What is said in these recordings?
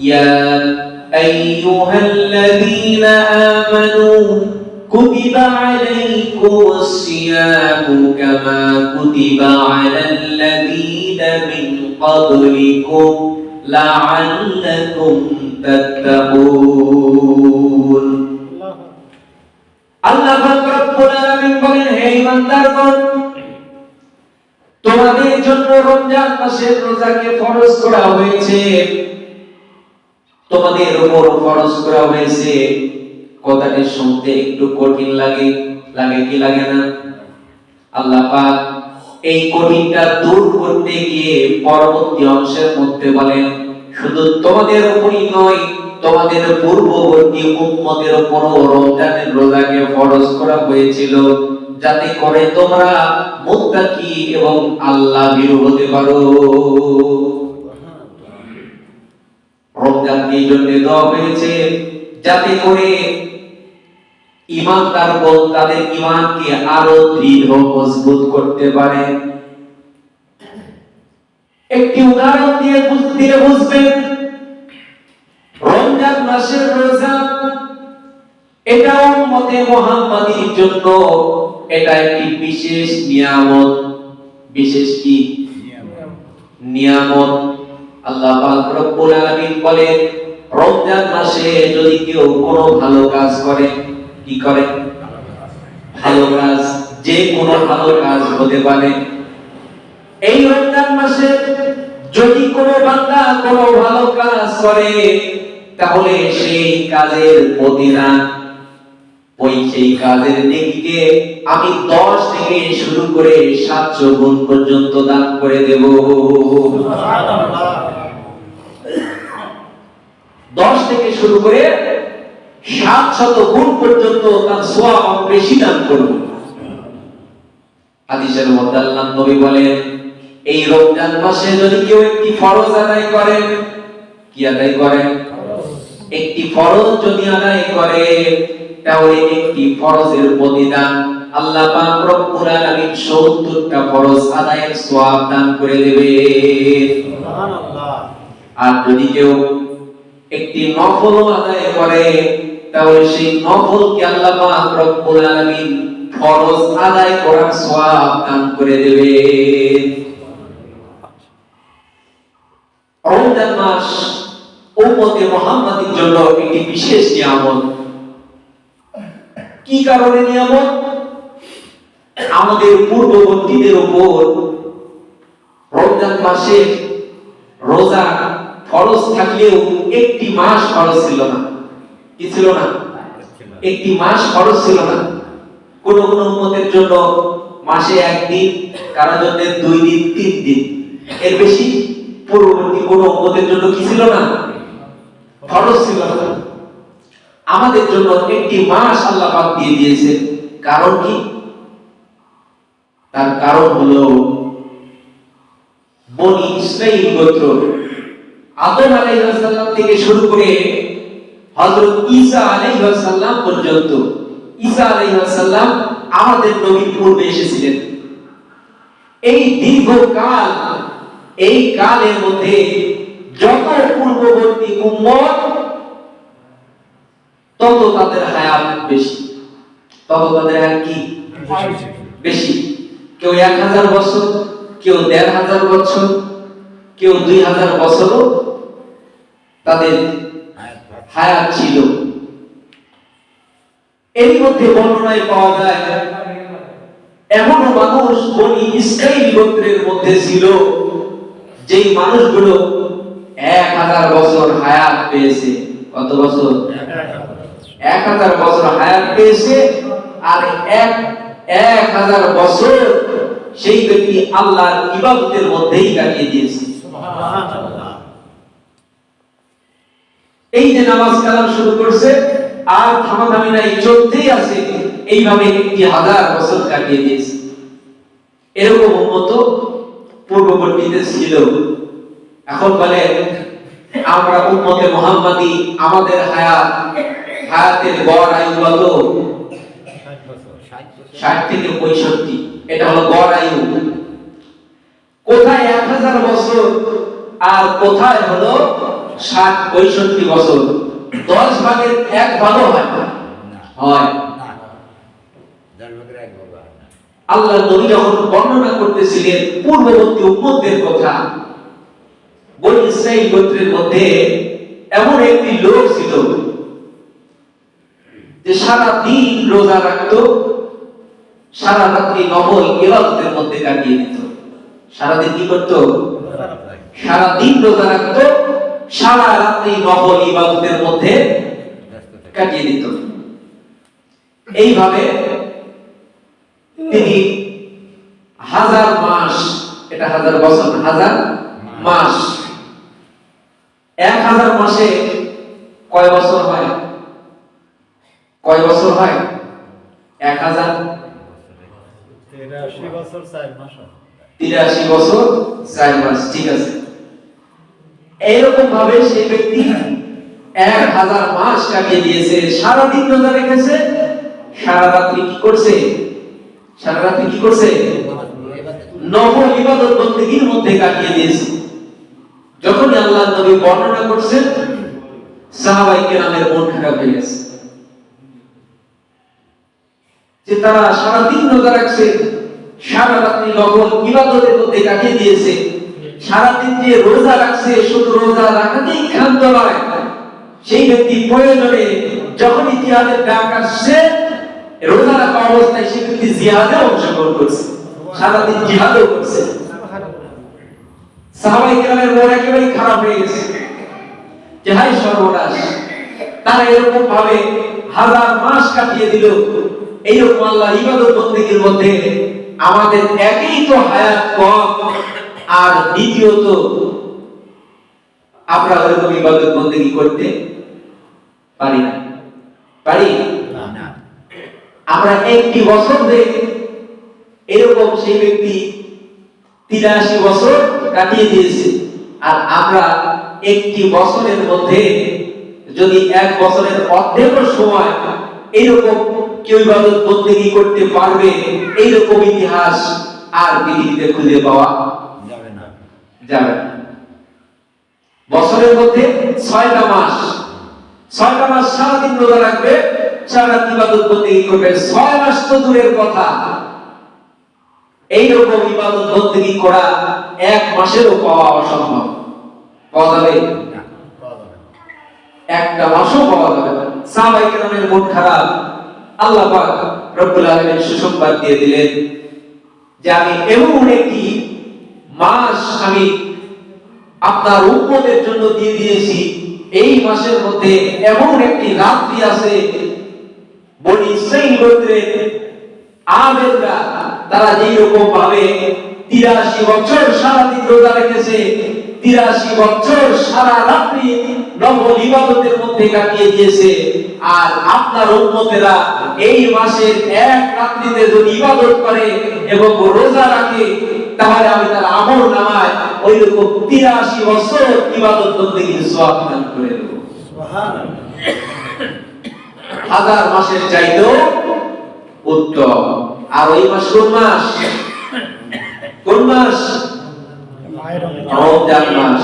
يا أيها الذين آمنوا كتب عليكم الصيام كما كتب على الذين من قبلكم لعلكم تتقون আল্লাহ পাক রব্বুল আলামিন বলেন হে ইমানদারগণ তোমাদের জন্য রমজান মাসের রোজাকে ফরজ করা হয়েছে তোমাদের উপর ফরজ করা হয়েছে। কথাটি শুনতে একটু কঠিন লাগে। লাগে কি লাগে না? আল্লাহ পাক এই কঠিনটা দূর করতে গিয়ে পরবর্তী অংশের মধ্যে বলেন, শুধু তোমাদের উপরই নয়, তোমাদের পূর্ববর্তী উম্মতের উপরও রমজানের রোজাকে ফরজ করা হয়েছিল। যাতে করে তোমরা মুত্তাকি এবং আল্লাহ ভীরু হতে পারো আরও দৃঢ়, মজবুত করতে পারে। একটি উদাহরণ দিয়ে বুঝ- বুঝবেন, রমজান মাসের রোজা এটা উম্মতে মুহাম্মাদির জন্য এটা একটি বিশেষ নিয়ামত। বিশেষ কি? নিয়ামত। আল্লাহ পাক রব্বুল আলামিন বলেন, রমজান মাসে যদি কেউ কোনো ভালো কাজ করে, কি করে? ভালো কাজ, যে কোনো ভালো কাজ হতে পারে। এই রমজান মাসে যদি কোনো বান্দা কোনো ভালো কাজ করে, তাহলে সেই কাজের ওই সেই কাজের নেকিকে আমি দশ থেকে শুরু করে সাতশো গুণ পর্যন্ত দান করে দেব দশ থেকে শুরু করে সাত শত গুণ পর্যন্ত তার সোয়া বেশি দান করব হাদিসের মধ্যে আল্লাহ নবী বলেন এই রমজান মাসে যদি কেউ একটি ফরজ আদায় করে কি আদায় করে? একটি ফরজ যদি আদায় করে তাহলে একটি ফরজের প্রতিদান আল্লাহ পাক রব্বুল আলামিন 70টা ফরজ আদায়ের সওয়াব দান করে দেবে। আর যদি কেউ একটি নফল আদায় করে, তাহলে সেই নফলকে আল্লাহ পাক রব্বুল আলামিন ফরজ আদায় করার সওয়াব দান করে দেবে রমজান মাস উম্মতে মুহাম্মাদের জন্য একটি বিশেষ নিয়ামত। কি কারণে নিয়ামত? আমাদের পূর্ববর্তীদের উপর রমজান মাসে রোজা ফরজ থাকলেও একটি মাস খরচ ছিল না। কি ছিল না? একটি মাস খরচ ছিল না। কোন কোন উম্মতের জন্য মাসে একদিন কারোর জন্য দুই দিন, তিন দিন। এর বেশি পূর্ববর্তী কোন উম্মতের জন্য কি ছিল না? খরচ ছিল না। আমাদের জন্য একটি মাস আল্লাহ পাক দিয়ে দিয়েছে কারণ কি? তার কারণ হলো বনি ইসরাইল গোত্র আদম আলাইহিস সালাম থেকে শুরু করে হযরত ঈসা আলাইহিস সালাম পর্যন্ত ঈসা আলাইহিস সালাম আমাদের নবীর পূর্বে এসেছিলেন। এই দীর্ঘ কাল, এই কালের মধ্যে যত পূর্ববর্তী উম্মত, তত তাদের হায়াত বেশি। তত তাদের হায়াত কি? বেশি। কেউ এক হাজার বছর, কেউ দেড় হাজার বছর, কেউ দুই হাজার বছরও তাদের হায়াত ছিল। এর মধ্যে বর্ণনায় পাওয়া যায়, এমনও মানুষ বনি ইসরাইল গোত্রের মধ্যে ছিল, যেই মানুষগুলো এক হাজার বছর হায়াত পেয়েছে। কত বছর? এক হাজার বছর হায়াত পেয়েছে, আর এক এক হাজার বছর সেই ব্যক্তি আল্লাহর ইবাদতের মধ্যেই কাটিয়ে দিয়েছে। এই যে নামাজ কালাম শুরু করছে, আর থামাথামি নাই, চলতেই আছে। এইভাবে একটি হাজার বছর কাটিয়ে দিয়েছে। এরকম উন্মত পূর্ববর্তীতে ছিল। এখন বলে আমরা উম্মতে মোহাম্মদী, আমাদের হায়াত, হায়াতের গড় আয়ু কত? ষাট থেকে পঁয়ষট্টি। এটা হলো গড় আয়ু। কোথায় এক হাজার বছর, আর কোথায় হলো ষাট পঁয়ষট্টি বছর। দশ ভাগের এক ভাগও হয় আল্লাহ নবী যখন বর্ণনা করতেছিলেন পূর্ববর্তী কথা ইসরাইল গোত্রের মধ্যে এমন একটি লোক ছিল যে সারা দিন রোজা রাখতো, সারা রাত্রি নবল ইবাদতের মধ্যে কাটিয়ে দিত। সারাদিন কি করতো? সারা দিন রোজা রাখতো। সারা রাত্রি নবল ইবাদতের মধ্যে কাটিয়ে দিত। এইভাবে তিনি হাজার মাস এটা হাজার বছর হাজার মাস এক হাজার মাসে কয় বছর হয়? কয় বছর হয়? এক হাজার তেরাশি বছর চার মাস হয়। তিরাশি বছর চার মাস ঠিক আছে। এইরকম ভাবে সেই ব্যক্তি এক হাজার মাস কাটিয়ে দিয়েছে সারাদিন রোজা রেখেছে, সারা রাত্রি কি করছে? সারা রাত্রি কি করছে? নফল ইবাদত বন্দেগীর মধ্যে কাটিয়ে দিয়েছে। যখন আল্লাহ নবী বর্ণনা করছেন, সাহাবাই কেরামের মন খারাপ হয়ে গেছে। যে তারা সারা দিন রোজা রাখছে, সারা রাত্রি নফল ইবাদতের মধ্যে কাটিয়ে দিয়েছে। সারা দিন যে রোজা রাখছে, শুধু রোজা রাখাতেই ক্ষান্ত নয় সেই ব্যক্তি প্রয়োজনে যখন ইতিহাসের ডাক আসছে, রোজা রাখা অবস্থায় সে ব্যক্তি জিহাদে অংশগ্রহণ করছে। সারাদিন জিহাদও করছে। সাহাবাই কেরামের মন একেবারে খারাপ হয়ে গেছে। সর্বনাশ, তারা এরকম ভাবে হাজার মাস কাটিয়ে দিল। এইরকম আল্লাহ ইবাদত বন্দেগীর মধ্যে আমাদের একই তো হায়াত কম। আর দ্বিতীয়ত আমরা ওরকম ইবাদত বন্দেগী করতে পারি না। পারি? আমরা একটি বছর ধরে এরকম সেই ব্যক্তি তিরাশি বছর কাটিয়ে দিয়েছে। আর আমরা একটি বছরের মধ্যে যদি এক বছরের অর্ধেক সময় এইরকম কেউ ইবাদত বন্দেগী করতে পারবে এইরকম ইতিহাস আর পৃথিবীতে খুঁজে পাওয়া না বছরের মধ্যে ছয়টা মাস ছয়টা মাস সারাদিন রোজা রাখবে, সারা ইবাদত বন্দেগী করবে ছয় মাস তো দূরের কথা। এইরকম ইবাদত বন্দেগী করা এক মাসেরও পাওয়া অসম্ভব। পাওয়া যাবে? যাবে। একটা মাসও পাওয়া যাবে না। সাহাবাই মন খারাপ। আল্লাহ পাক রব্বুল আলামিন সুসংবাদ দিয়ে দিলেন যে, আমি এমন একটি মাস আমি আপনার জন্য দিয়ে দিয়েছি। এই মাসের মধ্যে এমন একটি রাত্রি আছে আবেদরা তারা যেই রকম ভাবে তিরাশি বছর সারাদিন রোজা রেখেছে, তিরাশি বছর সারা রাত্রি নফল ইবাদতের মধ্যে কাটিয়ে দিয়েছে। আর আপনার এই মাসের এক রাত্রিতে যদি ইবাদত করে এবং রোজা রাখে তাহলে আমি তার আমল নামায় ওই রকম তিরাশি বছর ইবাদত করতে গিয়ে সব দান করে দেবো। হাজার মাসের চাইতেও উত্তম। আর ওই মাস কোন মাস? কোন মাস? রমজান। মাস।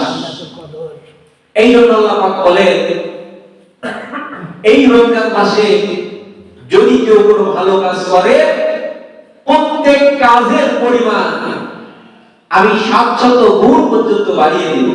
এই জন্য আল্লাহ পাক বলেন এই রমজান মাসে যদি কেউ কোনো ভালো কাজ করে প্রত্যেক কাজের পরিমাণ আমি সাতশত গুণ পর্যন্ত বাড়িয়ে দিব।